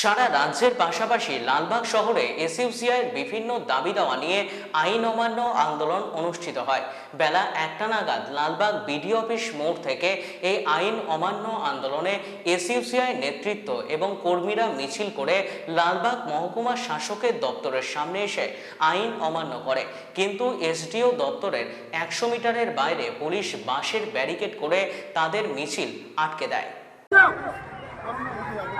সারা রাজ্যের পাশাপাশি লালবাগ শহরে এসইউসিআইয়ের বিভিন্ন দাবি দাওয়া নিয়ে আইন অমান্য আন্দোলন অনুষ্ঠিত হয়। বেলা একটা নাগাদ লালবাগ বিডিও অফিস মোড় থেকে এই আইন অমান্য আন্দোলনে এসইউসিআই নেতৃত্ব এবং কর্মীরা মিছিল করে লালবাগ মহকুমা শাসকের দপ্তরের সামনে এসে আইন অমান্য করে। কিন্তু এসডিও দপ্তরের একশো মিটারের বাইরে পুলিশ বাঁশের ব্যারিকেড করে তাদের মিছিল আটকে দেয়।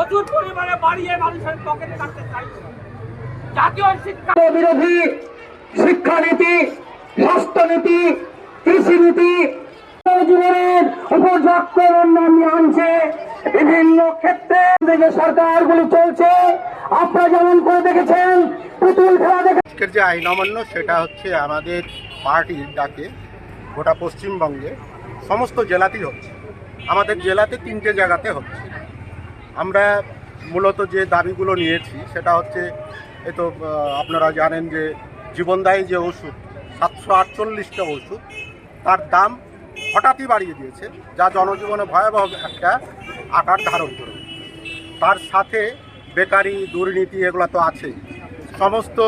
প্রচুর পরিমাণে বাড়িয়ে মানুষের পকেটে কাটতে চাইছে জাতীয় শিক্ষা বিরোধী শিক্ষানীতি স্বাস্থ্যনীতি কৃষিনীতি জীবনের উপর আক্রমণ নামিয়ে আনছে বিভিন্ন ক্ষেত্রে যে সরকারগুলি চলছে আপনারা যেমন করে দেখেছেন পুতুল খেলা দেখে আজকের যে আইন অমান্য সেটা হচ্ছে আমাদের পার্টির ডাকে গোটা পশ্চিমবঙ্গে সমস্ত জেলাতেই হচ্ছে। আমাদের জেলাতে তিনটে জায়গাতে হচ্ছে। আমরা মূলত যে দাবিগুলো নিয়েছি, সেটা হচ্ছে, এ তো আপনারা জানেন যে জীবনদায়ী যে ওষুধ, সাতশো আটচল্লিশটা ওষুধ, তার দাম হঠাৎই বাড়িয়ে দিয়েছে, যা জনজীবনে ভয়াবহ একটা আকার ধারণ করে। তার সাথে বেকারি, দুর্নীতি এগুলো তো আছেই। সমস্ত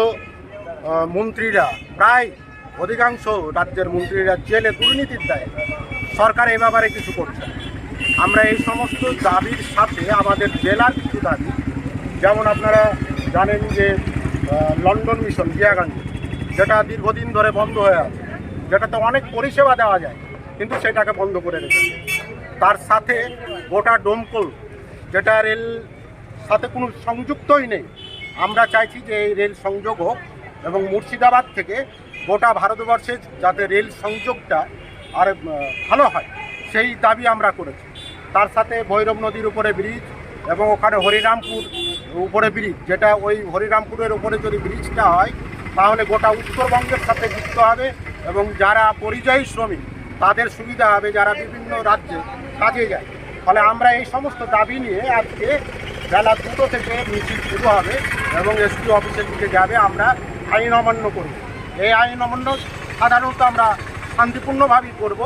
মন্ত্রীরা, প্রায় অধিকাংশ রাজ্যের মন্ত্রীরা জেলে দুর্নীতির দায়ে। সরকার এ ব্যাপারে কিছু করছে না। আমরা এই সমস্ত দাবির সাথে আমাদের জেলার কিছু দাবি, যেমন আপনারা জানেন যে লন্ডন মিশন জিয়া গান্ধী, যেটা দীর্ঘদিন ধরে বন্ধ হয়ে আছে, যেটাতে অনেক পরিষেবা দেওয়া যায়, কিন্তু সেটাকে বন্ধ করে রেখেছে। তার সাথে গোটা ডোমকল, যেটা রেল সাথে কোনো সংযুক্তই নেই, আমরা চাইছি যে এই রেল সংযোগ হোক এবং মুর্শিদাবাদ থেকে গোটা ভারতবর্ষে যাতে রেল সংযোগটা আর ভালো হয়, সেই দাবি আমরা করেছি। তার সাথে ভৈরব নদীর উপরে ব্রিজ এবং ওখানে হরিরামপুর উপরে ব্রিজ যেটা ওই হরিরামপুরের উপরে যদি ব্রিজটা হয়, তাহলে গোটা উত্তরবঙ্গের সাথে যুক্ত হবে এবং যারা পরিযায়ী শ্রমিক, তাদের সুবিধা হবে যারা বিভিন্ন রাজ্যে কাজে যায়। ফলে আমরা এই সমস্ত দাবি নিয়ে আজকে বেলা দুটো থেকে মিছিল শুরু হবে এবং এসপি অফিসের দিকে যাবে আমরা আইন অমান্য করব। এই আইন অমান্য সাধারণত আমরা শান্তিপূর্ণভাবেই করব।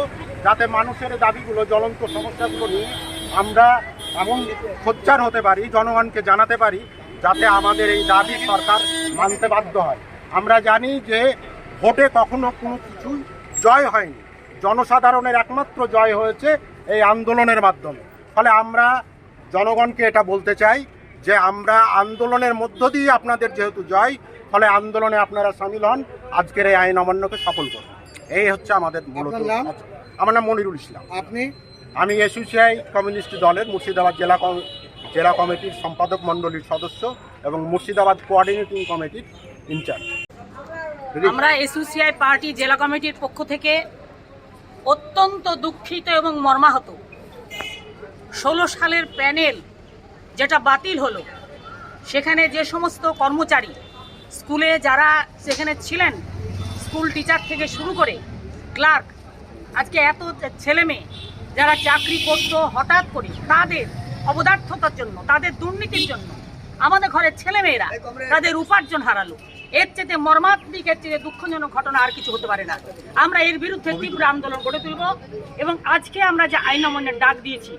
যাতে মানুষের দাবিগুলো জ্বলন্ত সমস্যাগুলো নিয়ে আমরা এমন সোচ্চার হতে পারি জনগণকে জানাতে পারি যাতে আমাদের এই দাবি সরকার মানতে বাধ্য হয়। আমরা জানি যে ভোটে কখনো কোনো কিছু জয় হয়নি। জনসাধারণের একমাত্র জয় হয়েছে এই আন্দোলনের মাধ্যমে। ফলে আমরা জনগণকে এটা বলতে চাই যে আমরা আন্দোলনের মধ্য দিয়ে আপনাদের যেহেতু জয় ফলে আন্দোলনে আপনারা সামিল হন। আজকের এই আইন অমান্যকে সফল করুন। এই হচ্ছে আমাদের মূলত? আমার নাম মনিরুল ইসলাম। আপনি? আমি এসইউসিআই কমিউনিস্ট দলের মুর্শিদাবাদ জেলা জেলা কমিটির সম্পাদক মণ্ডলীর সদস্য এবং মুর্শিদাবাদ কোঅর্ডিনেটিং কমিটির ইনচার্জ। আমরা এসইউসিআই পার্টি জেলা কমিটির পক্ষ থেকে অত্যন্ত দুঃখিত এবং মর্মাহত। ষোলো সালের প্যানেল যেটা বাতিল হলো সেখানে যে সমস্ত কর্মচারী স্কুলে যারা সেখানে ছিলেন স্কুল টিচার থেকে শুরু করে ক্লার্ক আজকে এত ছেলে মেয়ে যারা চাকরি করত হঠাৎ করে তাদের অবদার্থতার জন্য তাদের দুর্নীতির জন্য আমাদের ঘরের ছেলেমেয়েরা তাদের উপার্জন হারালো। এর চেয়ে মর্মান্তিক এর চেয়ে দুঃখজনক ঘটনা আর কিছু হতে পারে না। আমরা এর বিরুদ্ধে তীব্র আন্দোলন গড়ে তুলব এবং আজকে আমরা যে আইন অমান্যের ডাক দিয়েছি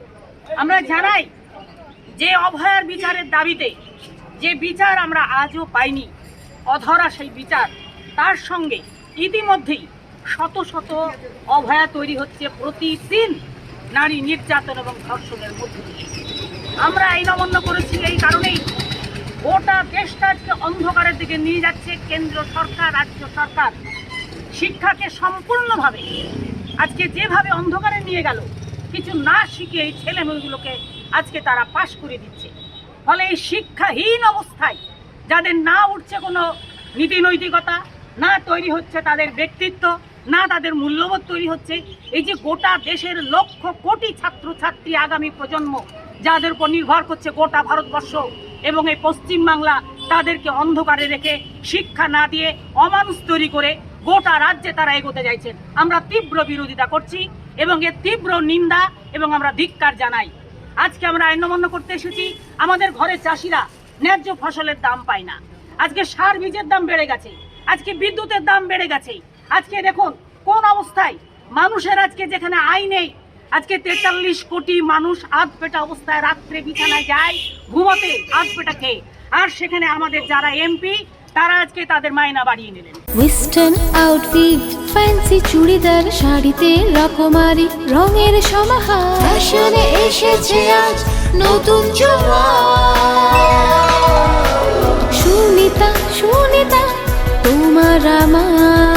আমরা জানাই যে অভয়ার বিচারের দাবিতে যে বিচার আমরা আজও পাইনি অধরা সেই বিচার তার সঙ্গে ইতিমধ্যেই শত শত অভয়া তৈরি হচ্ছে প্রতিদিন নারী নির্যাতন এবং ধর্ষণের মধ্যে আমরা এই অমান্য করেছি এই কারণেই। গোটা দেশটা আজকে অন্ধকারের দিকে নিয়ে যাচ্ছে কেন্দ্র সরকার, রাজ্য সরকার। শিক্ষাকে সম্পূর্ণভাবে আজকে যেভাবে অন্ধকারে নিয়ে গেল, কিছু না শিখে এই ছেলে মেয়েগুলোকে আজকে তারা পাশ করে দিচ্ছে। ফলে এই শিক্ষাহীন অবস্থায় যাদের না উঠছে কোনো নীতি নৈতিকতা না তৈরি হচ্ছে তাদের ব্যক্তিত্ব না তাদের মূল্যবোধ তৈরি হচ্ছে, এই যে গোটা দেশের লক্ষ কোটি ছাত্রছাত্রী আগামী প্রজন্ম যাদের উপর নির্ভর করছে গোটা ভারতবর্ষ এবং এই পশ্চিম বাংলা তাদেরকে অন্ধকারে রেখে শিক্ষা না দিয়ে অমানুষ তৈরি করে গোটা রাজ্যে তারা এগোতে চাইছেন। আমরা তীব্র বিরোধিতা করছি এবং এর তীব্র নিন্দা এবং আমরা ধিক্কার জানাই। আজকে আমরা আইন করতে এসেছি, আমাদের ঘরের চাষিরা ন্যায্য ফসলের দাম পায় না। আজকে সার বীজের দাম বেড়ে গেছে, আজকে বিদ্যুতের দাম বেড়ে গেছে আজকে দেখুন, কোন অবস্থায় মানুষের আজকে যেখানে আয় নেই, আজকে তেতাল্লিশ কোটি মানুষ আধ পেটা অবস্থায় রাত্রে বিছানায় যায়, ঘুমোতে আধ পেটা খেয়ে। আর সেখানে আমাদের যারা এমপি তারা আজকে তাদের মায়না বাড়িয়ে নিলেন। ওয়েস্টার্ন আউটফিট ফ্যান্সি চুড়িদার শাড়িতে রকমারি রঙের সমাহার। ফ্যাশনে এসেছে আজ নতুন সুনিতা সুনিতা, তোমার আমার।